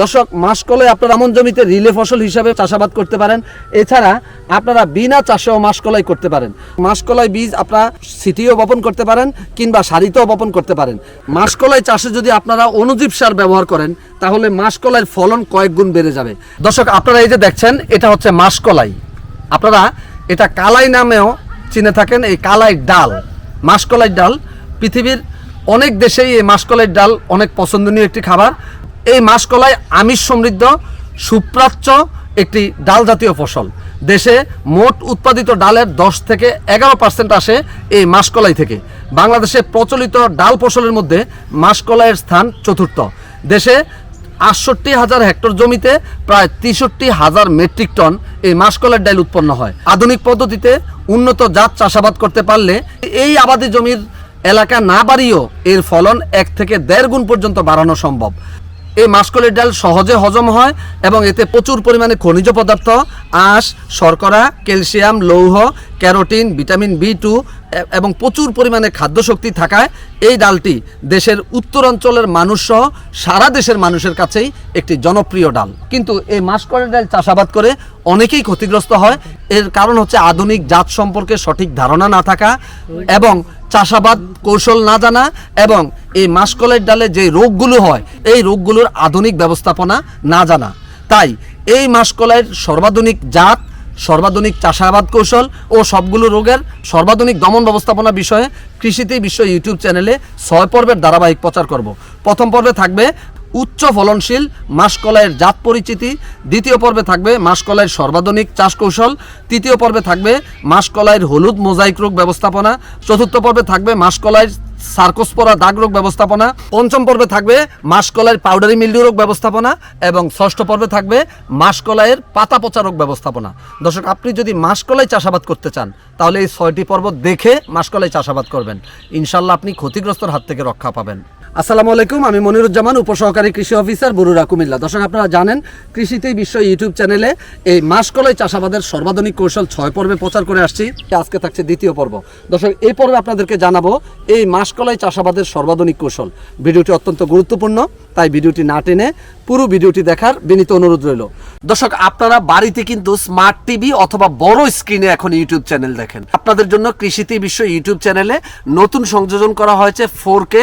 দর্শক মাসকলাই আপনারা এমন জমিতে রিলে ফসল হিসাবে চাষাবাদ করতে পারেন। এছাড়া আপনারা বিনা চাষেও মাসকলাই করতে পারেন। মাসকলাই বীজ আপনারা সিটিও বপন করতে পারেন কিংবা সারিতেও বপন করতে পারেন। মাসকলাই চাষে যদি আপনারা অনুজীব সার ব্যবহার করেন, তাহলে মাসকলাইয়ের ফলন কয়েক গুণ বেড়ে যাবে। দর্শক, আপনারা এই যে দেখছেন, এটা হচ্ছে মাসকলাই। আপনারা এটা কালাই নামেও চিনে থাকেন, এই কালাই ডাল। মাসকলাই ডাল, পৃথিবীর অনেক দেশেই এই মাসকলাই ডাল অনেক পছন্দনীয় একটি খাবার। এই মাসকলাই আমিষ সমৃদ্ধ, সুপ্রাচ্য, একটি ডাল জাতীয় ফসল। দেশে মোট উৎপাদিত ডালের দশ থেকে এগারো পার্সেন্ট আসে এই মাসকলাই থেকে। বাংলাদেশে প্রচলিত ডাল ফসলের মধ্যে মাসকলাইয়ের স্থান চতুর্থ। দেশে আটষট্টি হাজার হেক্টর জমিতে প্রায় তেষট্টি হাজার মেট্রিক টন এই মাসকলাইয়ের ডাল উৎপন্ন হয়। আধুনিক পদ্ধতিতে উন্নত জাত চাষাবাদ করতে পারলে এই আবাদি জমির এলাকা না বাড়িয়েও এর ফলন এক থেকে দেড় গুণ পর্যন্ত বাড়ানো সম্ভব। এই মাসকলের ডাল সহজে হজম হয় এবং এতে প্রচুর পরিমাণে খনিজ পদার্থ, আঁশ, শর্করা, ক্যালসিয়াম, লৌহ, ক্যারোটিন, ভিটামিন বি টু এবং প্রচুর পরিমাণে খাদ্যশক্তি থাকায় এই ডালটি দেশের উত্তরাঞ্চলের মানুষ সহ সারা দেশের মানুষের কাছেই একটি জনপ্রিয় ডাল। কিন্তু এই মাসকলের ডাল চাষাবাদ করে অনেকেই ক্ষতিগ্রস্ত হয়। এর কারণ হচ্ছে আধুনিক জাত সম্পর্কে সঠিক ধারণা না থাকা এবং চাষাবাদ কৌশল না জানা এবং এই মাসকলের ডালে যে রোগগুলো হয়, এই রোগগুলোর আধুনিক ব্যবস্থাপনা না জানা। তাই এই মাসকলাইয়ের সর্বাধুনিক জাত, সর্বাধুনিক চাষাবাদ কৌশল ও সবগুলো রোগের সর্বাধুনিক দমন ব্যবস্থাপনা বিষয়ে কৃষিতে বিশ্ব ইউটিউব চ্যানেলে ছয় পর্বের ধারাবাহিক প্রচার করব। প্রথম পর্বে থাকবে উচ্চ ফলনশীল মাসকলাইয়ের জাত পরিচিতি, দ্বিতীয় পর্বে থাকবে মাসকলাইয়ের সর্বাধুনিক চাষ কৌশল, তৃতীয় পর্বে থাকবে মাসকলাইয়ের হলুদ মোজাইক রোগ ব্যবস্থাপনা, চতুর্থ পর্বে থাকবে মাসকলাইয়ের সার্কোস্পোরা দাগ রোগ ব্যবস্থাপনা, পঞ্চম পর্বে থাকবে মাসকলাইয়ের পাউডারি মিল্ডিউ রোগ ব্যবস্থাপনা এবং ষষ্ঠ পর্বে থাকবে মাসকলাইয়ের পাতা পচা রোগ ব্যবস্থাপনা। দর্শক, আপনি যদি মাসকলাই চাষাবাদ করতে চান, তাহলে এই ছয়টি পর্ব দেখে মাসকলাই চাষাবাদ করবেন। ইনশাল্লাহ আপনি ক্ষতিগ্রস্তর হাত থেকে রক্ষা পাবেন। আসসালামু আলাইকুম, আমি মনিরুজ্জামান, উপসহকারী কৃষি অফিসার বরুরা কুমিল্লা। দর্শক, আপনারা জানেন, কৃষিতেই বিশ্ব ইউটিউব চ্যানেলে এই মাসকলাই চাষাবাদের সর্বাধুনিক কৌশল ছয় পর্বে প্রচার করে আসছি। আজকে থাকছে দ্বিতীয় পর্ব। দর্শক, এই পর্বে আপনাদেরকে জানাব এই মাসকলাই চাষাবাদের সর্বাধুনিক কৌশল। ভিডিওটি অত্যন্ত গুরুত্বপূর্ণ, তাই ভিডিওটি না টেনে পুরো ভিডিওটি দেখার বিনীত অনুরোধ রইল। দর্শক, আপনারা বাড়িতে কিন্তু স্মার্ট টিভি অথবা বড় স্ক্রিনে এখন ইউটিউব চ্যানেল দেখেন। আপনাদের জন্য কৃষিতে বিশ্ব ইউটিউব চ্যানেলে নতুন সংযোজন করা হয়েছে ফোর কে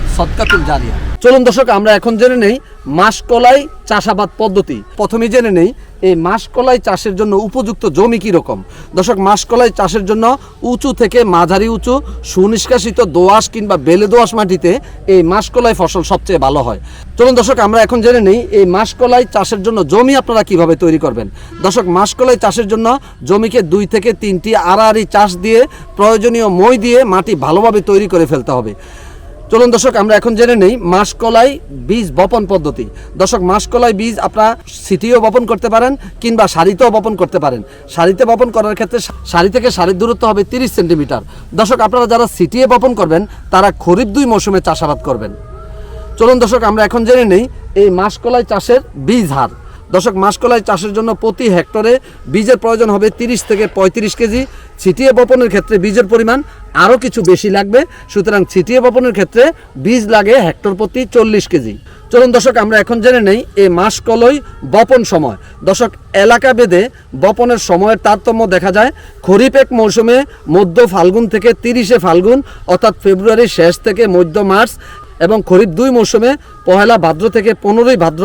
সৎকাতুল জারিয়া চলুন দর্শক, আমরা এখন জেনে নেই মাসকলাই চাষাবাদ পদ্ধতি। প্রথমেই জেনে নেই, এই মাসকলাই চাষের জন্য উপযুক্ত জমি কী রকম? দর্শক, মাসকলাই চাষের জন্য উঁচু থেকে মাঝারি উঁচু, সুনিষ্কাশিত দোআঁশ কিংবা বেলে দোআঁশ মাটিতে এই মাসকলাই ফসল সবচেয়ে ভালো হয়। চলুন দর্শক, আমরা এখন জেনে নেই, এই মাসকলাই চাষের জন্য জমি আপনারা কীভাবে তৈরি করবেন? দর্শক, মাসকলাই চাষের জন্য জমিকে দুই থেকে তিনটি আড়াআড়ি চাষ দিয়ে প্রয়োজনীয় মই দিয়ে মাটি ভালোভাবে তৈরি করে ফেলতে হবে। চলুন দর্শক, আমরা এখন জেনে নেই মাসকলাই বীজ বপন পদ্ধতি। দর্শক, মাসকলাই বীজ আপনারা সিটিও বপন করতে পারেন কিংবা সারিতেও বপন করতে পারেন। সারিতে বপন করার ক্ষেত্রে সারি থেকে সারির দূরত্ব হবে তিরিশ সেন্টিমিটার। দর্শক, আপনারা যারা সিটিয়ে বপন করবেন, তারা খরিফ দুই মৌসুমে চাষাবাদ করবেন। চলুন দর্শক, আমরা এখন জেনে নেই এই মাসকলাই চাষের বীজ হার। দর্শক, মাসকলাই চাষের জন্য প্রতি হেক্টরে বীজের প্রয়োজন হবে তিরিশ থেকে পঁয়ত্রিশ কেজি। ছিটিয়ে বপনের ক্ষেত্রে বীজের পরিমাণ আরও কিছু বেশি লাগবে, সুতরাং ছিটিয়ে বপনের ক্ষেত্রে বীজ লাগে হেক্টর প্রতি চল্লিশ কেজি। চলুন দর্শক, আমরা এখন জেনে নেই এই মাসকলই বপন সময়। দর্শক, এলাকা ভেদে বপনের সময়ের তারতম্য দেখা যায়। খরিফ এক মৌসুমে মধ্য ফাল্গুন থেকে তিরিশে ফাল্গুন, অর্থাৎ ফেব্রুয়ারির শেষ থেকে মধ্য মার্চ এবং খরিফ দুই মৌসুমে পহেলা ভাদ্র থেকে পনেরোই ভাদ্র,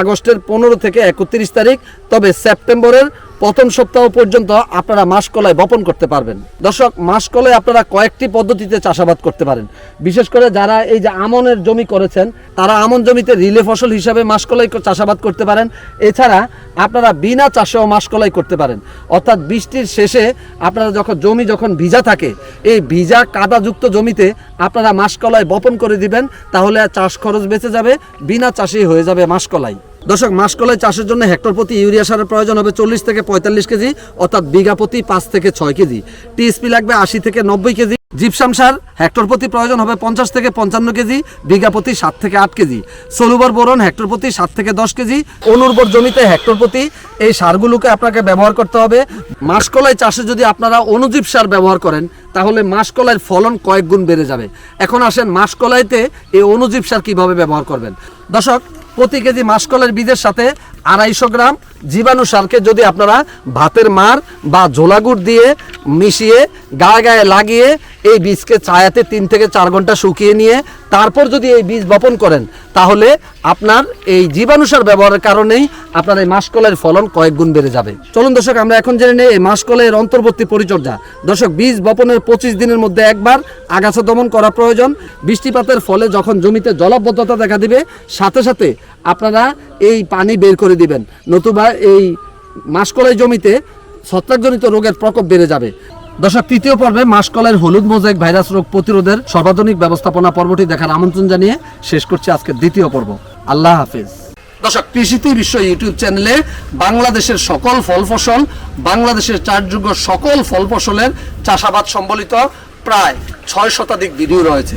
আগস্টের পনেরো থেকে একত্রিশ তারিখ, তবে সেপ্টেম্বরের প্রথম সপ্তাহ পর্যন্ত আপনারা মাসকলাই বপন করতে পারবেন। দর্শক, মাসকলাই আপনারা কয়েকটি পদ্ধতিতে চাষাবাদ করতে পারেন। বিশেষ করে যারা এই যে আমনের জমি করেছেন, তারা আমন জমিতে রিলে ফসল হিসাবে মাসকলাই চাষাবাদ করতে পারেন। এছাড়া আপনারা বিনা চাষেও মাসকলাই করতে পারেন। অর্থাৎ বৃষ্টির শেষে আপনারা যখন জমি যখন ভিজা থাকে, এই ভিজা কাদাযুক্ত জমিতে আপনারা মাসকলাই বপন করে দিবেন, তাহলে চাষ খরচ বেঁচে যাবে, বিনা চাষেই হয়ে যাবে মাসকলাই। দর্শক, মাসকলাই চাষের জন্য হেক্টর প্রতি ইউরিয়া সারের প্রয়োজন হবে চল্লিশ থেকে পঁয়তাল্লিশ কেজি, অর্থাৎ বিঘা প্রতি পাঁচ থেকে ছয় কেজি। টিএসপি লাগবে আশি থেকে নব্বই কেজি। জিপসাম সার হেক্টর প্রতি প্রয়োজন হবে পঞ্চাশ থেকে পঞ্চান্ন কেজি, বিঘা প্রতি সাত থেকে আট কেজি। সলুবর বোরন হেক্টর প্রতি সাত থেকে দশ কেজি, অনুর্বর জমিতে হেক্টর প্রতি। এই সারগুলোকে আপনাকে ব্যবহার করতে হবে। মাসকলাই চাষে যদি আপনারা অনুজীব সার ব্যবহার করেন, তাহলে মাসকলাইয়ের ফলন কয়েক গুণ বেড়ে যাবে। এখন আসেন মাসকলাইতে এই অনুজীব সার কীভাবে ব্যবহার করবেন? দর্শক প্রতি কেজি মাসকলের বীজের সাথে আড়াইশো গ্রাম জীবাণু সারকে যদি আপনারা ভাতের মার বা ঝোলাগুড় দিয়ে মিশিয়ে গায়ে গায়ে লাগিয়ে এই বীজকে ছায়াতে তিন থেকে চার ঘণ্টা শুকিয়ে নিয়ে তারপর যদি এই বীজ বপন করেন, তাহলে আপনার এই জীবাণু সার ব্যবহারের কারণেই আপনার এই মাসকলের ফলন কয়েক গুণ বেড়ে যাবে। চলুন দর্শক, আমরা এখন জেনে নেই এই মাসকলের অন্তর্বর্তী পরিচর্যা। দর্শক, বীজ বপনের পঁচিশ দিনের মধ্যে একবার আগাছা দমন করা প্রয়োজন। বৃষ্টিপাতের ফলে যখন জমিতে জলাবদ্ধতা দেখা দিবে, সাথে সাথে আপনারা এই পানি বের করে দিবেন। নতুবা এই মাসকলাই জমিতে ছত্রাকজনিত রোগের প্রকোপ বেড়ে যাবে। দর্শক, তৃতীয় পর্বে মাসকলের হলুদ মোজাইক ভাইরাস রোগ প্রতিরোধের সর্বাধুনিক ব্যবস্থাপনা পর্বটি দেখার আমন্ত্রণ জানিয়ে শেষ করছি আজকের দ্বিতীয় পর্ব। আল্লাহ হাফিজ। দর্শক, কৃষিতে বিশ্ব ইউটিউব চ্যানেলে বাংলাদেশের সকল ফল ফসল, বাংলাদেশের চারযোগ্য সকল ফল ফসলের চাষাবাদ সম্বলিত প্রায় ছয় শতাধিক ভিডিও রয়েছে।